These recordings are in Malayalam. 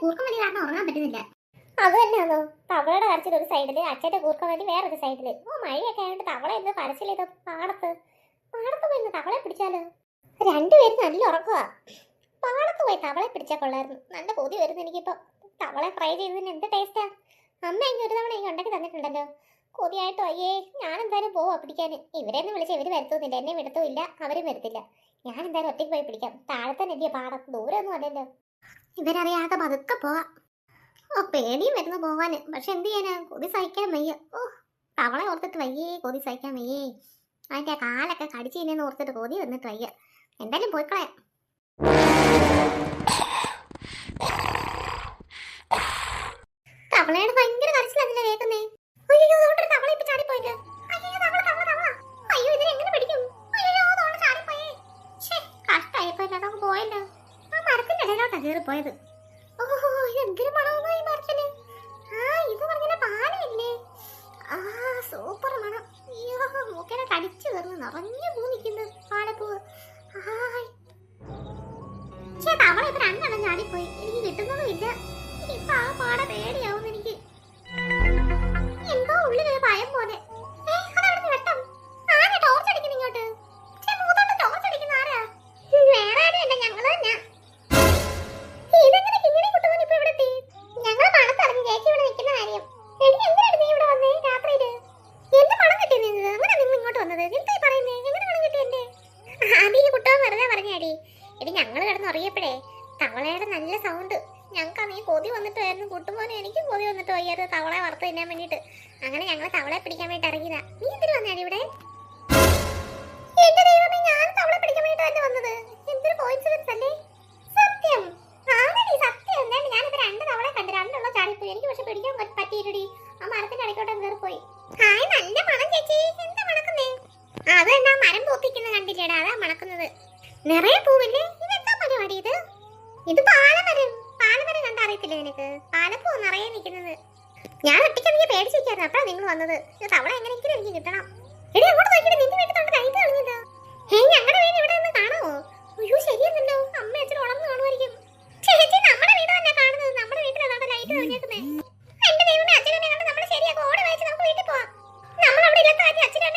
കൂർക്കം വലിയ കാരണം ഉറങ്ങാൻ പറ്റുന്നില്ല. അത് തന്നെയാണോ തവളയുടെ കരച്ചിൽ ഒരു സൈഡിൽ അച്ഛന്റെ കൂർക്കം വലി വേറൊരു സൈഡിൽ ഓ മഴയൊക്കെ ആയതുകൊണ്ട് തവള എന്ന് കരച്ചിലേതോ പാടത്ത്. പാടത്ത് പോയി തവളെ പിടിച്ചാലോ? രണ്ടുപേരും നല്ല ഉറക്കമാ പാടത്ത് പോയി തവളെ പിടിച്ചാൽ കൊള്ളായിരുന്നു. നല്ല കൊതി വരുന്നു എനിക്കിപ്പോ. തവളെ ഫ്രൈ ചെയ്തതിന് എന്ത് ടേസ്റ്റാ അമ്മ എങ്കിൽ ഒരു തവണ എനിക്ക് ഉണ്ടാക്കി തന്നിട്ടുണ്ടല്ലോ. കൊതിയായിട്ടോ? അയ്യേ ഞാൻ എന്തായാലും പോവാ പിടിക്കാൻ ഇവരെന്ന് വിളിച്ച് ഇവർ വരുത്തുന്നില്ല. എന്നെ വിടത്തുമില്ല അവരും വരത്തില്ല. ഞാൻ എന്തായാലും ഒറ്റയ്ക്ക് പോയി പിടിക്കാം. താഴത്തെ നെല്ലിയ പാടം. ദൂരമൊന്നും അല്ലല്ലോ. ഇവരറിയാതെ പതുക്കെ പോവാം. ഓ പേടിയും വരുന്നു പോവാന്. പക്ഷെ എന്ത് ചെയ്യാനാ? കൊതി സഹിക്കാൻ വയ്യ. ഓ തവളെ ഓർത്തിട്ട് വയ്യേ കൊതി സഹിക്കാൻ വയ്യേ. അതിന്റെ കാലൊക്കെ കടിച്ചു കഴിഞ്ഞെന്ന് ഓർത്തിട്ട് കൊതി വന്നിട്ട് വയ്യ. എന്തായാലും പോയിക്കളയാം. ഓഹോ മണമായി മണമാണ് ആ ഇത് പറഞ്ഞ പാലയല്ലേ ആ സൂപ്പർ മണം. അയ്യോ മൂക്കനെ കടിച്ചു കയറുന്നു നിറഞ്ഞു പൂ നിൽക്കുന്നു പാലപ്പൂവ്. ഹായ് ചേട്ടാ അവളെ ഇപ്പൊ രണ്ടെണ്ണം ചാടിപ്പോയി. എനിക്ക് കിട്ടുന്നതുമില്ല ഇപ്പൊ ആ പാട പേടിയാവും കൊതി വന്നിട്ട് വയ്യാതെ തവളെ വറുത്ത് തിന്നാൻ വേണ്ടിട്ട് അങ്ങനെ ഞങ്ങൾ തവളെ പിടിക്കാൻ വേണ്ടി ഇറങ്ങിയതാ. നീ എന്തിനു വന്നാടി ഇവിടെ? ദൈവമേ ഞാൻ പിടിക്കാൻ വേണ്ടി തന്നെ സത്യം. ഞാനിപ്പോ രണ്ട് എനിക്ക് പക്ഷെ ആ നല്ല എന്താ മണക്കുന്നേ? തന്നെ മരം അതാ നിറയെ പൂവില്ലേ? ഇതെന്താ പരിപാടി ഇത്? ഇത് പാലമരം. അറിയത്തില്ല നിനക്ക്? പാലപ്പൂ നിറയെ നിൽക്കുന്നത്. ഞാൻ ഒറ്റയ്ക്ക് എനിക്ക് പേടിച്ചിരിക്കായിരുന്നു അപ്പഴാ നിങ്ങൾ വന്നത്. തവള എങ്ങനെയെങ്കിലും എനിക്ക് കിട്ടണം. എടി അങ്ങോട്ട് നോക്കിയിട്ട് നിന്റെ വീട്ടിൽ തൊണ്ട് കഴിഞ്ഞു കളഞ്ഞല്ലോ ഹേ ഞങ്ങളുടെ വീട് ഇവിടെ നിന്ന് കാണാമോ അയ്യോ ശരിയല്ലല്ലോ അമ്മ അച്ഛൻ ഉണർന്ന് കാണുമായിരിക്കും. ചേച്ചി നമ്മുടെ വീട് തന്നെ കാണുന്നത്. നമ്മുടെ വീട്ടിലാണ് ലൈറ്റ് തെളിഞ്ഞേക്കുന്നേ? എന്റെ ദൈവമേ അച്ഛനെ കണ്ട്? നമ്മൾ ശരിയാക്കും ഓടി വായിച്ച് നമുക്ക് വീട്ടിൽ പോവാം. നമ്മൾ അവിടെ ഇല്ലാത്ത അച്ഛനെ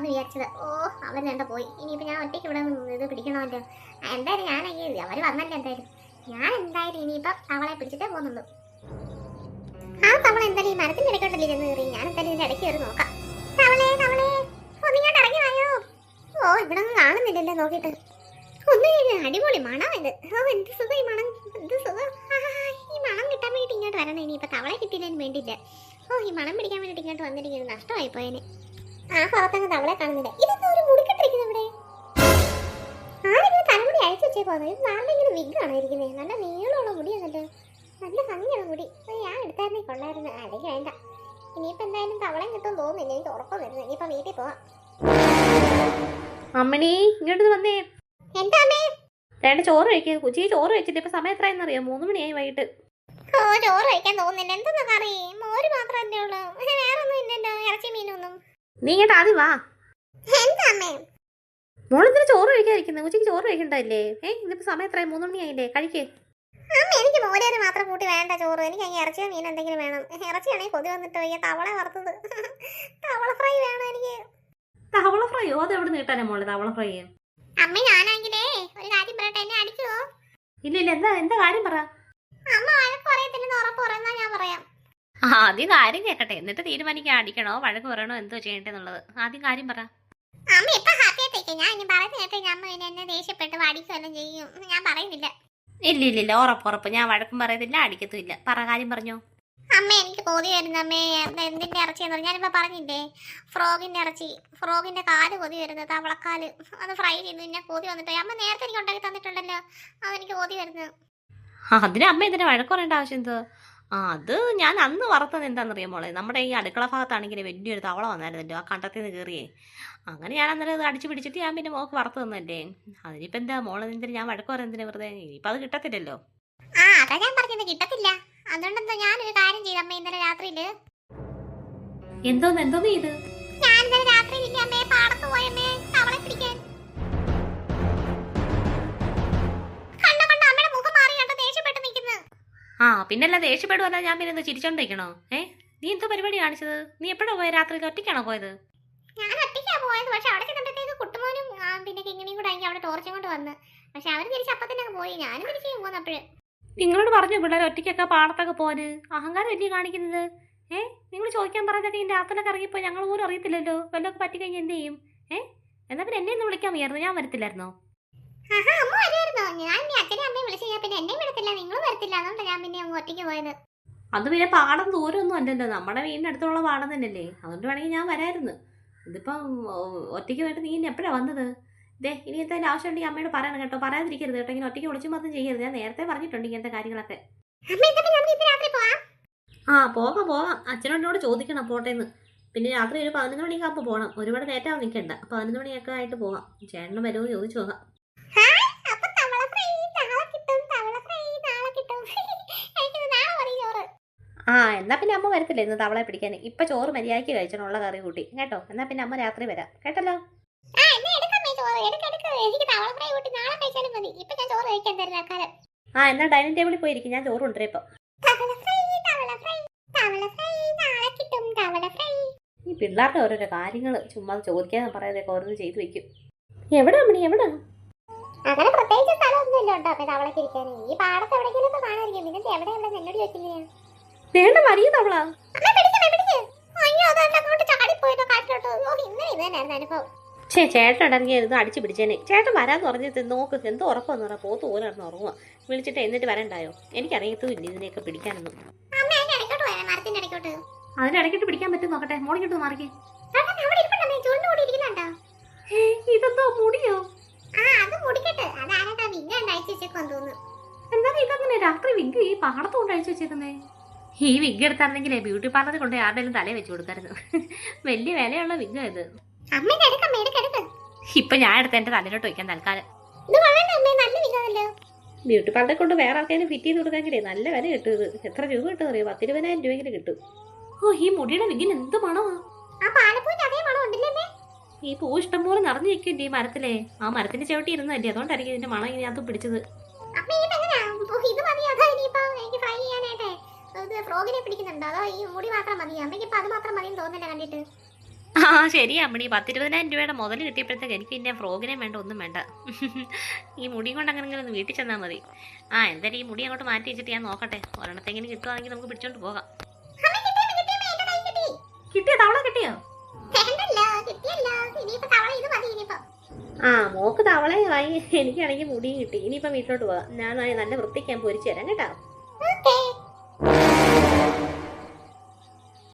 ഒരു വിചാരിച്ചത്. ഓ അവൻ എന്താ പോയി. ഇനിയിപ്പോൾ ഞാൻ ഒറ്റയ്ക്ക് ഇവിടെ ഇത് പിടിക്കണമല്ലോ. എന്തായാലും ഞാൻ അവർ വന്നല്ലോ എന്തായാലും. ഞാൻ എന്തായാലും ഇനിയിപ്പം അവളെ പിടിച്ചിട്ടേ പോകുന്നുള്ളൂ. ആ തവള എന്തായാലും ഈ മരത്തിന്റെ ഇടയ്ക്കോട്ടല്ലേ ഇരുന്ന് കയറി? ഞാൻ എന്തായാലും ഇതിന്റെ ഇടയ്ക്ക് കയറി നോക്കാം. തവളേ തവളേ ഒന്നിങ്ങോട്ട് ഇറങ്ങി വായോ? ഓ ഇവിടെ ഒന്നും കാണുന്നില്ലല്ലോ നോക്കിയിട്ട്. ഒന്നും അടിപൊളി മണം ഇത്. ഓ എന്ത് സുഖം ഈ മണം എന്ത് സുഖം. ഈ മണം കിട്ടാൻ വേണ്ടിയിട്ട് ഇങ്ങോട്ട് വരണം. ഇനിയിപ്പോ തവളെ കിട്ടിയതിന് വേണ്ടിയില്ല. ഓ ഈ മണം പിടിക്കാൻ വേണ്ടിയിട്ട് ഇങ്ങോട്ട് വന്നിരിക്കുന്നത് നഷ്ടമായി പോയതിന് ആ ഭാഗത്തങ്ങ് തവളെ കാണുന്നില്ല. ഇതെന്താ ഒരു മുടിക്കെട്ടിരിക്കുന്നത് ഇവിടെ ആരെങ്കിലും തലമുടി അഴിച്ചു വെച്ചേ പോകുന്നത് ഇത് നല്ല ഇങ്ങനെ വിഗാണ് ഇരിക്കുന്നത് നല്ല നീളമുള്ള മുടിയാണല്ലോ. നല്ല ഭംഗിയുള്ള മുടി. ഞാൻ എടുത്തായിരുന്നേ കൊള്ളായിരുന്നു. അല്ലെങ്കിൽ വേണ്ട. ഇനിയിപ്പോ എന്തായാലും തവളയും കിട്ടും തോന്നുന്നില്ല. എനിക്ക് ഉറക്കം വരുന്നു. ഇനിയിപ്പോ വീട്ടിൽ പോവാം. അമ്മണി ഇങ്ങോട്ട് വന്നേ. എന്താ അമ്മേ? രണ്ട് ചോറ് കഴിക്കുക കുച്ചി ചോറ് കഴിച്ചിട്ട് ഇപ്പൊ സമയം എത്രയെന്ന് അറിയാം മൂന്ന് മണിയായി വൈകിട്ട്. ഓ ചോറ് കഴിക്കാൻ തോന്നുന്നില്ല. എന്തെന്നാ കറി? മോര് മാത്രമല്ലേ ഉള്ളൂ. വേറെ ഒന്നും ഇല്ലല്ലോ. ഇറച്ചി മീനൊന്നും. നീ ഇങ്ങോട്ട് ആദ്യം വാ. മോളെന്തിനാ ചോറ് കഴിക്കാതിരിക്കുന്നത് ഉച്ചയ്ക്ക് ചോറ് കഴിക്കണ്ടല്ലേ ഏ ഇതിപ്പോ സമയം എത്രയായി? മൂന്ന് മണിയായില്ലേ? കഴിക്കേ. എനിക്ക് മോരേര് മാത്രം കൂട്ടി വേണ്ട ചോറ്. എനിക്ക് അങ്ങ് ഇറച്ചിയോ മീൻ എന്തെങ്കിലും വേണം. ഇറച്ചിയാണെങ്കിൽ കൊതി വന്നിട്ട് വയ്യ. തവള വറുത്തത്. തവള ഫ്രൈ വേണം എനിക്ക്. തവള ഫ്രൈയോ? അത് എവിടെ നീട്ടാനേ മോളെ തവള ഫ്രൈ? അമ്മ ഞാനാണെങ്കിലേ ഒരു കാര്യം പറയട്ടെ. എന്നെ അടിക്കുവോ? ഇല്ല ഇല്ല. എന്താ എന്താ കാര്യം പറ. അമ്മ വഴക്ക് പറയത്തില്ലെന്ന് ഉറപ്പ് പറയുന്ന ഞാൻ പറയാം. ആദ്യം കാര്യം കേൾക്കട്ടെ എന്നിട്ട് തീരുമാനിക്കാൻ അടിക്കണോ? വഴക്ക് പറയണോ? എന്തോ ചെയ്യണ്ടെന്നുള്ളത്. ആദ്യം കാര്യം പറ. അമ്മ ഇപ്പൊ ഹാപ്പി ആയിട്ടേക്ക് ഞാൻ ഇനി പറയുന്ന അടിക്കത്തും അമ്മ ഇനി എന്നെ ദേഷ്യപ്പെട്ട് ചെയ്യും. ഞാൻ പറയുന്നില്ല. ഇല്ല ഇല്ല ഇല്ല. ഉറപ്പ് ഉറപ്പ്. ഞാൻ വഴക്കും പറയത്തില്ല അടിക്കത്തുമില്ല. പറ കാര്യം പറഞ്ഞോ. അമ്മ എനിക്ക് കൊതി വരുന്നു അമ്മേ. എന്ത് എന്തിന്റെ ഇറച്ചിയെന്ന് പറഞ്ഞു. ഞാനിപ്പോ പറഞ്ഞില്ലേ? ഫ്രോഗിന്റെ ഇറച്ചി. ഫ്രോഗിന്റെ കാൽ കൊതി വരുന്നത് തവളക്കാൽ. അത് ഫ്രൈ ചെയ്ത് പിന്നെ കൊതി വന്നിട്ട്. അമ്മ നേരത്തെ എനിക്ക് ഉണ്ടാക്കി തന്നിട്ടുണ്ടല്ലോ. അതെനിക്ക് കൊതി വരുന്നു. ആ അതിന് അമ്മ ഇതിനെ വഴക്ക് പറയേണ്ട ആവശ്യം എന്തോ ആ അത് ഞാൻ അന്ന് വറുത്തത് എന്താണെന്നറിയാം മോളെ? നമ്മുടെ ഈ അടുക്കള ഭാഗത്താണെങ്കിൽ വലിയൊരു തവള വന്നായിരുന്നല്ലോ ആ കണ്ടത്തിൽ നിന്ന് കയറിയേ. അങ്ങനെ ഞാൻ അന്നേരം അത് അടിച്ചു പിടിച്ചിട്ട് ഞാൻ പിന്നെ മോക്ക് വറുത്ത് തന്നല്ലേ അതിനിപ്പോൾ എന്താ മോളെ എന്തിനാ ഞാൻ വഴക്ക് എന്തിനാ വെറുതെ? ഇനിയിപ്പോൾ അത് കിട്ടത്തില്ലല്ലോ. ആ അതാ ഞാൻ പറഞ്ഞത് കിട്ടത്തില്ല. അതുകൊണ്ടെന്താ ഞാനൊരു കാര്യം ചെയ്തു അമ്മ ഇന്നലെ രാത്രിയിൽ. എന്തോന്ന് എന്തോന്ന് ഇത് ഞാൻ ഇന്നലെ രാത്രി അമ്മേ? പാടത്ത് പോയമ്മേ തവളെ പിടിക്കാൻ ആ പിന്നല്ല ദേഷ്യപ്പെടുവല്ല ഞാൻ പിന്നെ ചിരിച്ചോണ്ടിരിക്കണോ? ഏ? നീ എന്തോ പരിപാടി കാണിച്ചത്? നീ എപ്പോഴാ പോയത് രാത്രി ഒറ്റയ്ക്കാണോ പോയത്? ഞാൻ ഒറ്റയ്ക്കാ പോയത്. പക്ഷെ അവിടെ ചെന്നിട്ടേക്ക് കുട്ടുമോനും ആ, പിന്നെ കിങ്ങിണിയും കൂടെ ആണെങ്കിൽ അവിടെ ടോർച്ചും കൊണ്ട് വന്ന്. പക്ഷെ അവർ തിരിച്ച് അപ്പം തന്നെ പോയി. ഞാനും തിരിച്ച് പോന്നപ്പോഴ്. നിങ്ങളോട് പറഞ്ഞു പിള്ളേർ ഒറ്റയ്ക്കൊക്കെ പാടത്തൊക്കെ പോന് അഹങ്കാരം വലിയ കാണിക്കുന്നത്? ഏ? നിങ്ങൾ ചോദിക്കാൻ പറയുന്നതൊക്കെ ഈ രാത്രിയിലൊക്കെ ഇറങ്ങിപ്പോ ഞങ്ങൾ പോലും അറിയത്തില്ലല്ലോ. വല്ലതൊക്കെ പറ്റിക്കഴിഞ്ഞാൽ എന്ത് ചെയ്യും? ഏ? എന്നാ പിന്നെ എന്നെ ഒന്ന് വിളിക്കാൻ വയ്യായിരുന്നു. ഞാൻ വരത്തില്ലായിരുന്നോ ആഹാ അമ്മ വരുമായിരുന്നോ ഞാൻ ഇനി അച്ഛനെ അമ്മയും വിളിച്ചു കഴിഞ്ഞാൽ പിന്നെ എന്നെയും വിടത്തില്ല നിങ്ങളും വരത്തില്ല അതുകൊണ്ട് ഞാൻ പിന്നെ അങ്ങ് ഒറ്റയ്ക്ക് പോയത്. അത് പിന്നെ പാടം ദൂരമൊന്നും അല്ലല്ലോ. നമ്മുടെ വീടിന്റെ അടുത്തുള്ള പാടം തന്നെയല്ലേ. അതുകൊണ്ട് വേണമെങ്കിൽ ഞാൻ വരായിരുന്നു. ഇതിപ്പം ഒറ്റയ്ക്ക് പോയിട്ട് നീ എപ്പോഴാണ് വന്നത്? ദേ ഇനി എന്തായാലും ആവശ്യമുണ്ടെങ്കിൽ അമ്മയോട് പറയണം കേട്ടോ. പറയാതിരിക്കരുത് കേട്ടോ. ഇങ്ങനെ ഒറ്റയ്ക്ക് വിളിച്ചു മാത്രം ചെയ്യരുത്. ഞാൻ നേരത്തെ പറഞ്ഞിട്ടുണ്ട് ഇങ്ങനത്തെ കാര്യങ്ങളൊക്കെ. ആ പോകാം പോകാം. അച്ഛനോട് ചോദിക്കണം പോട്ടേന്ന്. പിന്നെ രാത്രി ഒരു പതിനൊന്ന് മണിയൊക്കെ ആകുമ്പോൾ പോകണം ഒരുപാട് നേരമാവും നിൽക്കണ്ട പതിനൊന്ന് മണിയൊക്കെ ആയിട്ട് പോകാം ചേട്ടന് വരുമോ ചോദിച്ചു നോക്കാം. ആ എന്നാൽ പിന്നെ അമ്മ വരത്തില്ല? ഇന്ന് തവളെ പിടിക്കാൻ ഇപ്പം ചോറ് മര്യാദയ്ക്ക് കഴിച്ചണുള്ള കറി കൂട്ടി. കേട്ടോ? എന്നാ പിന്നെ അമ്മ രാത്രി വരാം. കേട്ടല്ലോ? ആ എന്നാ ഡൈനിങ് ടേബിളിൽ പോയിരിക്കും. ഞാൻ ചോറ് കൊണ്ടുവരാം ഇപ്പൊ ഈ പിള്ളേരുടെ ഓരോരോ കാര്യങ്ങൾ ചുമ്മാ ചോദിക്കാതെ പറയാതൊക്കെ ഓരോന്ന് ചെയ്തു വെക്കും. എവിടെ അമ്മണി? എവിടെ? അങ്ങനെ പ്രത്യേകിച്ച് സ്ഥലമൊന്നുമില്ല കേട്ടോ. അപ്പൊ തവളക്ക് ഇരിക്കാൻ ഈ പാടത്ത് എവിടെയെങ്കിലും കാണാതിരിക്കും പിന്നെ എവിടെ എവിടെ എന്നോട് ചോദിക്കുന്നേ വേണ്ട മരിയ അവളാ. ചേ ഇത് ചേട്ടൻ ഇരുന്ന് അടിച്ചു പിടിച്ചേനെ. ചേട്ടൻ വരാന്ന് പറഞ്ഞിട്ട് നോക്ക് എന്ത് ഉറപ്പാന്ന് പറയാം പോത്ത് പോലെ നടന്ന് ഉറങ്ങുക വിളിച്ചിട്ട് എന്നിട്ട് വരണ്ടായോ? എനിക്കറിയത്തുമില്ല ഇതിനെയൊക്കെ പിടിക്കാനൊന്നും. അതിനിടയ്ക്കിട്ട് പിടിക്കാൻ പറ്റും നോക്കട്ടെ. മോളിക്കിട്ട് മാറിക്കേ. ഇതെന്തോ മുടിയോ? എന്താണ് ഇതങ്ങനെ രാത്രി വിങ്ക് ഈ പാടത്തോണ്ട് അഴിച്ചു വെച്ചേക്കുന്നേ? ഈ വിഗ് എടുത്താണെങ്കിലേ ബ്യൂട്ടി പാർലറിൽ കൊണ്ട് ആരുടെയും തലയിൽ വെച്ച് കൊടുക്കായിരുന്നു വലിയ വിലയുള്ള വിഗ് ഇത്. ഇപ്പൊ ഞാൻ എടുത്ത എന്റെ തലയിലോട്ട് വയ്ക്കാൻ തൽക്കാലം. ബ്യൂട്ടി പാർലറിൽ കൊണ്ട് വേറെ ആർക്കെങ്കിലും ഫിറ്റ് ചെയ്ത് കൊടുക്കാമെങ്കിലേ നല്ല വില കിട്ടും ഇത്. എത്ര രൂപ കിട്ടും അറിയോ? പത്തിരുപതിനായിരം രൂപയെങ്കിലും കിട്ടും. ഓ ഈ മുടിയുടെ വിഗിന് എന്ത് മണമാ? ആ പാലപ്പൂവിന്റെ അതേ മണം ഉണ്ടല്ലേ അമ്മേ? ഈ പൂ ഇഷ്ടംപോലെ നിറഞ്ഞു നിൽക്കും ഈ മരത്തിലെ? ആ മരത്തിന്റെ ചവിട്ടി ഇരുന്നല്ലേ അതുകൊണ്ടായിരിക്കും ഇതിന്റെ മണം ഇതിനകത്ത് പിടിച്ചത്. അപ്പൊ ഇത് മതി അതോ ഇനിയിപ്പോ എനിക്ക് ഫ്രൈ ചെയ്യാനായിട്ടേ. ഇത് ഫ്രോഗിനെ പിടിക്കുന്നുണ്ടോ? അതോ ഈ മുടി മാത്രം മതി അമ്മയ്ക്ക് ഇപ്പൊ അത് മാത്രം മതി തോന്നില്ല കണ്ടിട്ട്. ആ ശരി അമ്മണി പത്തിരുപതിനായിരം രൂപയുടെ മുതൽ കിട്ടിയപ്പോഴത്തേക്ക് എനിക്ക് പിന്നെ ഫ്രോഗിനെ വേണ്ട ഒന്നും വേണ്ട. ഈ മുടി കൊണ്ട് അങ്ങനെ ഒന്ന് വീട്ടിൽ ചെന്നാൽ മതി. ആ എന്തായാലും ഈ മുടി അങ്ങോട്ട് മാറ്റി വെച്ചിട്ട് ഞാൻ നോക്കട്ടെ. ഒരെണ്ണത്തെങ്ങനെ കിട്ടുവാണെങ്കിൽ നമുക്ക് പിടിച്ചോണ്ട് പോകാം. കിട്ടിയോ തവള കിട്ടിയോ? ആ മോക്ക് തവളയായി എനിക്കാണെങ്കിൽ മുടിയും കിട്ടി. ഇനിയിപ്പം വീട്ടിലോട്ട് പോകാം. ഞാൻ നല്ല വൃത്തിക്കാൻ പൊരിച്ചു തരാം കേട്ടോ.